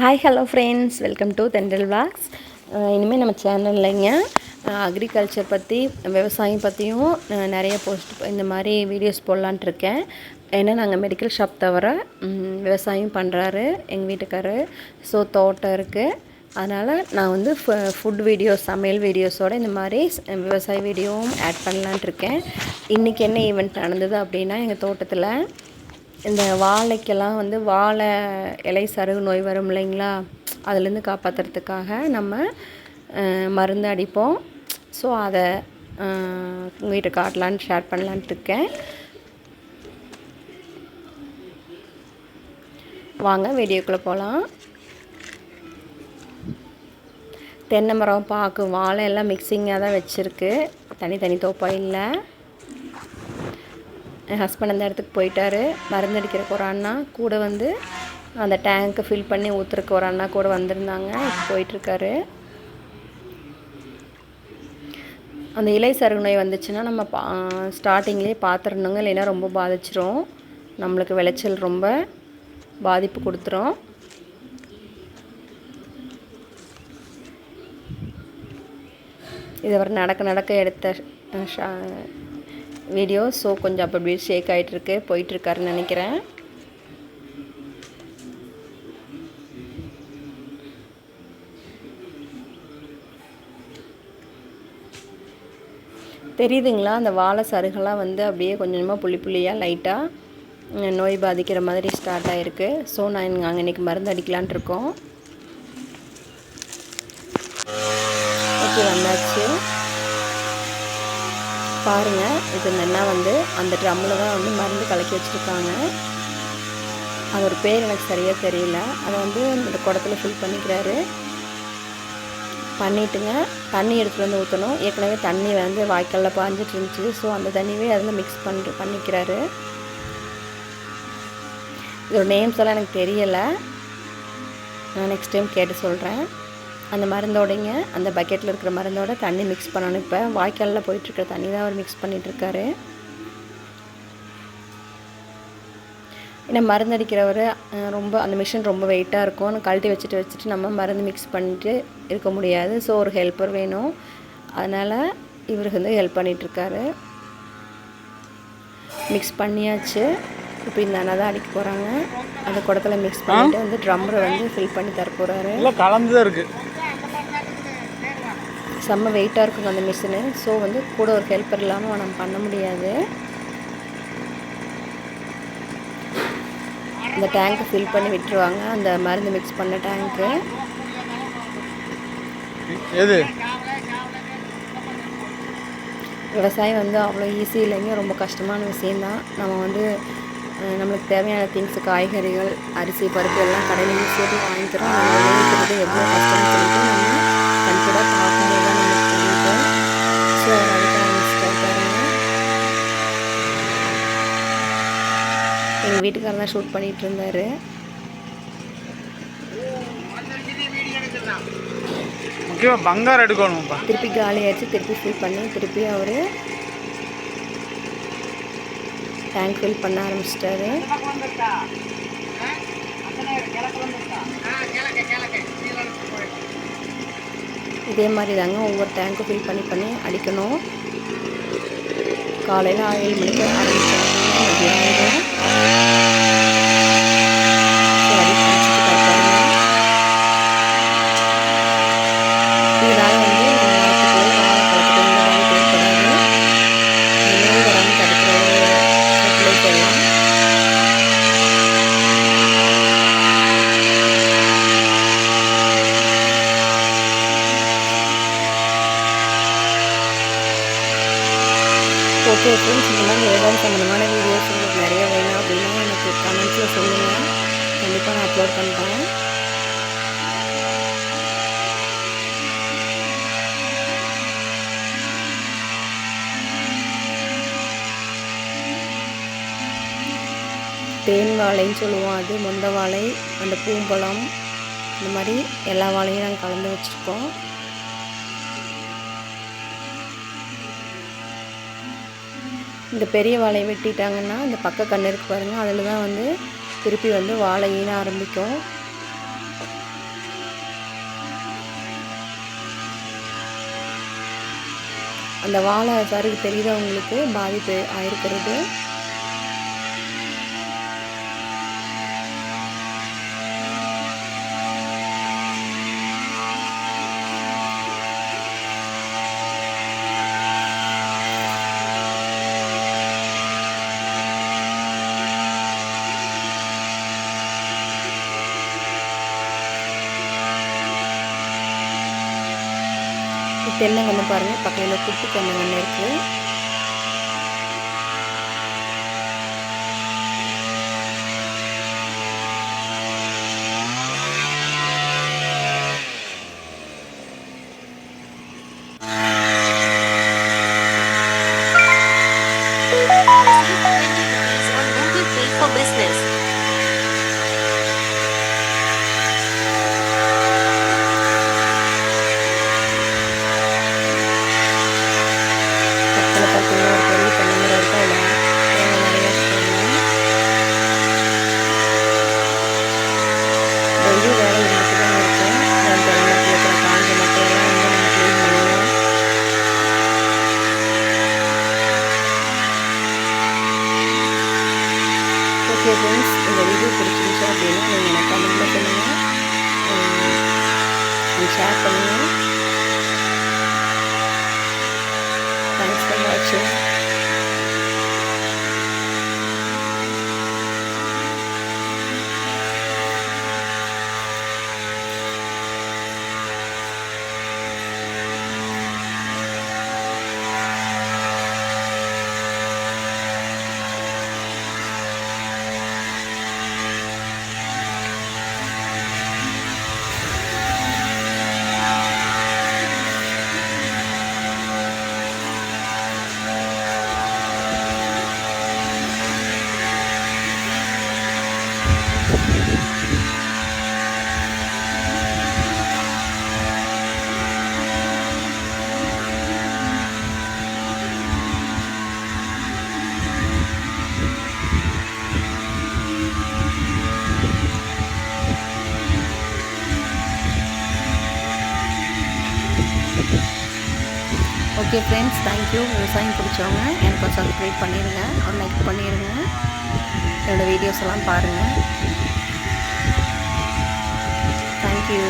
Hi hello friends welcome to Thendral vlogs இனிமேல் நம்ம சேனல்லைங்க agriculture பற்றி விவசாயம் பற்றியும் நிறைய போஸ்ட் இந்த மாதிரி வீடியோஸ் போடலான்ட்டு இருக்கேன். ஏன்னா நாங்கள் மெடிக்கல் ஷாப் தவிர விவசாயம் பண்ணுறாரு எங்கள் வீட்டுக்காரரு ஸோ தோட்டம் இருக்குது அதனால் நான் வந்து ஃபுட் வீடியோஸ் சமையல் வீடியோஸோட இந்த மாதிரி விவசாய வீடியோவும் ஆட் பண்ணலான்ட்டு இருக்கேன். இன்றைக்கி என்ன ஈவெண்ட் நடந்தது அப்படின்னா எங்கள் தோட்டத்தில் இந்த வாழைக்கெல்லாம் வந்து வாழை இலை சருகு நோய் வரும் இல்லைங்களா? அதுலேருந்து காப்பாற்றுறதுக்காக நம்ம மருந்து அடிப்போம். ஸோ அதை வீட்டை காட்டலான்னு ஷேர் பண்ணலான்ட்டு இருக்கேன். வாங்க வீடியோக்குள்ளே போகலாம் தென்னை மரம் பாக்கு வாழை எல்லாம் மிக்சிங்காக தான் வச்சுருக்கு. தனித்தனி தோப்பாக இல்லை. என் ஹஸ்பண்ட் அந்த இடத்துக்கு போயிட்டாரு. மருந்து அடிக்கிறக்கு ஒரு அண்ணா கூட வந்து அந்த டேங்க்கை ஃபில் பண்ணி ஊற்றுறக்கு ஒரு அண்ணா கூட வந்திருந்தாங்க. இப்போ போயிட்டுருக்காரு. அந்த இலை சருகு நோய் வந்துச்சுன்னா நம்ம பா ஸ்டார்டிங்லேயே பார்த்துடணுங்க இல்லைன்னா ரொம்ப பாதிச்சிரும். நம்மளுக்கு விளைச்சல் ரொம்ப பாதிப்பு கொடுத்துரும். இது அவர் நடக்க நடக்க எடுத்த வீடியோ ஸோ கொஞ்சம் அப்போ அப்படி ஷேக் ஆகிட்டுருக்கு போயிட்டுருக்காருன்னு நினைக்கிறேன். தெரியுதுங்களா? அந்த வாழை சருகெல்லாம் வந்து அப்படியே கொஞ்சம் கொஞ்சமாக புள்ளி புள்ளியாக லைட்டாக நோய் பாதிக்கிற மாதிரி ஸ்டார்ட் ஆகிருக்கு ஸோ நான் நாங்கள் இன்றைக்கி மருந்து அடிக்கலான்ட்டு இருக்கோம். ஓகே வந்தாச்சு. பாருங்கள் இது என்னன்னா வந்து அந்த ட்ரம்மில் தான் வந்து மருந்து கலக்கி வச்சுருக்காங்க. அதோட பேர் எனக்கு சரியாக தெரியல. அதை வந்து இந்த குடத்துல ஃபில் பண்ணிக்கிறாரு. பண்ணிட்டுங்க. தண்ணி எடுத்துகிட்டு வந்து ஊற்றணும் ஏற்கனவே தண்ணி வந்து வாய்க்காலில் பாஞ்சிட்டு இருந்துச்சு. ஸோ அந்த தண்ணியவே அதில் மிக்ஸ் பண்ணி பண்ணிக்கிறாரு. இதோட நேம்ஸ் எல்லாம் எனக்கு தெரியலை. நான் நெக்ஸ்ட் டைம் கேட்டு சொல்கிறேன் அந்த மருந்தோடைங்க அந்த பக்கெட்டில் இருக்கிற மருந்தோட தண்ணி மிக்ஸ் பண்ணணும். இப்போ வாய்க்காலில் போயிட்டுருக்கிற தண்ணி தான் அவர் மிக்ஸ் பண்ணிகிட்ருக்காரு ஏன்னா மருந்து அடிக்கிறவர் ரொம்ப அந்த மிஷின் ரொம்ப வெயிட்டாக இருக்கும். கழட்டி வச்சுட்டு வச்சுட்டு நம்ம மருந்து மிக்ஸ் பண்ணிட்டு இருக்க முடியாது. ஸோ ஒரு ஹெல்ப்பர் வேணும். அதனால் இவருக்கு வந்து ஹெல்ப் பண்ணிகிட்ருக்காரு மிக்ஸ் பண்ணியாச்சு. இப்போ இந்த அண்ணா தான் அடிக்க போகிறாங்க அந்த குடத்துல மிக்ஸ் பண்ணிட்டு வந்து ட்ரம்மில் வந்து ஃபில் பண்ணி தர போகிறாரு கலந்து தான் இருக்குது செம்ம வெயிட்டாக இருக்குங்க அந்த மிஷினு. ஸோ வந்து கூட ஒரு ஹெல்ப்பர் இல்லாமல் நம்ம பண்ண முடியாது. அந்த டேங்க்கு ஃபில் பண்ணி விட்டுருவாங்க. அந்த மருந்து மிக்ஸ் பண்ண டேங்க்கு எது? விவசாயம் வந்து அவ்வளோ ஈஸி இல்லைங்க. ரொம்ப கஷ்டமான விஷயந்தான் நம்ம வந்து நம்மளுக்கு தேவையான திங்ஸ் காய்கறிகள் அரிசி பருப்பு எல்லாம் கடையில் ஈஸியாக போய் வாங்கி தரோம் நம்ம எவ்வளோ கஷ்டம்னு சொல்லிட்டு நம்ம கண்கூடாக பார்க்கும்போது தான் நமக்கு தெரியுது. ஸோ அதுக்கு எங்கள் வீட்டுக்காரர் தான் ஷூட் பண்ணிகிட்டு இருந்தார். முக்கியமாக பங்காரம் எடுக்கணும்ப்பா திருப்பி காலி ஆயிடுச்சு. திருப்பி ஃபில் பண்ணி திருப்பி அவர் டேங்க் ஃபில் பண்ண ஆரம்பிச்சிட்டாரு. இதே மாதிரி தாங்க ஒவ்வொரு டேங்க்கும் ஃபில் பண்ணி பண்ணி அடிக்கணும். காலையில் ஏழு மணிக்கு ஆரம்பிச்சாங்க வந்து தடுக்கிற எல்லாம் ஓகே ஃப்ரெண்ட்ஸ் இந்த மாதிரி விவசாயம் சம்மந்தமான வீடியோஸ் உங்களுக்கு நிறைய வேணும் அப்படின்னா எனக்கு கமெண்ட்ஸில் சொல்லுங்கள் கண்டிப்பாக நான் அப்லோட் பண்ணுறேன் தேன் வாழைன்னு சொல்லுவோம் அது மொந்த வாழை அந்த பூம்பழம் இந்த மாதிரி எல்லா வாழையும் நாங்கள் கலந்து வச்சுருக்கோம். இந்த பெரிய வாழையை வெட்டிட்டாங்கன்னா இந்த பக்க கண் இருக்குது பாருங்கள் அதில் தான் வந்து திருப்பி வந்து வாழை ஈன ஆரம்பிக்கும். அந்த வாழை சருகு தெரியுதா உங்களுக்கு? பாதிப்பு ஆயிருக்கிறது. தென்னங்கன்று பாருங்கள் பக்கத்தில் குட்டி தென்னங்கன்று இருக்குது Thank you rupees on Google Pay for business. பக்கத்தில் பார்த்தீங்கன்னா ஒரு பெரிய தென்னை மரம் இருக்குது அதில் தேங்காய் நிறையா வச்சுருக்காங்க டெய்லி வேலை இருந்துட்டு தான் இருக்கும் அந்த தென்னை மரத்தில் இருக்கிற காஞ்ச மட்டையெல்லாம் வந்து நம்ம க்ளீன் பண்ணணும் ஓகே ஃப்ரெண்ட்ஸ் இந்த வீடியோ பிடிச்சிருந்துச்சு அப்படின்னா நீங்கள் எனக்கு கமெண்ட்டில் சொல்லுங்கள் ஷேர் பண்ணுங்கள் தேங்க்ஸ் ஃபார் வாட்சிங் ஓகே ஃப்ரெண்ட்ஸ் தேங்க்யூ விவசாயம் பிடிச்சவங்க எனக்கு ஒரு சப்ஸ்கிரைப் பண்ணிடுங்க ஒரு லைக் பண்ணிடுங்க என்னோடய வீடியோஸ் எல்லாம் பாருங்கள் தேங்க்யூ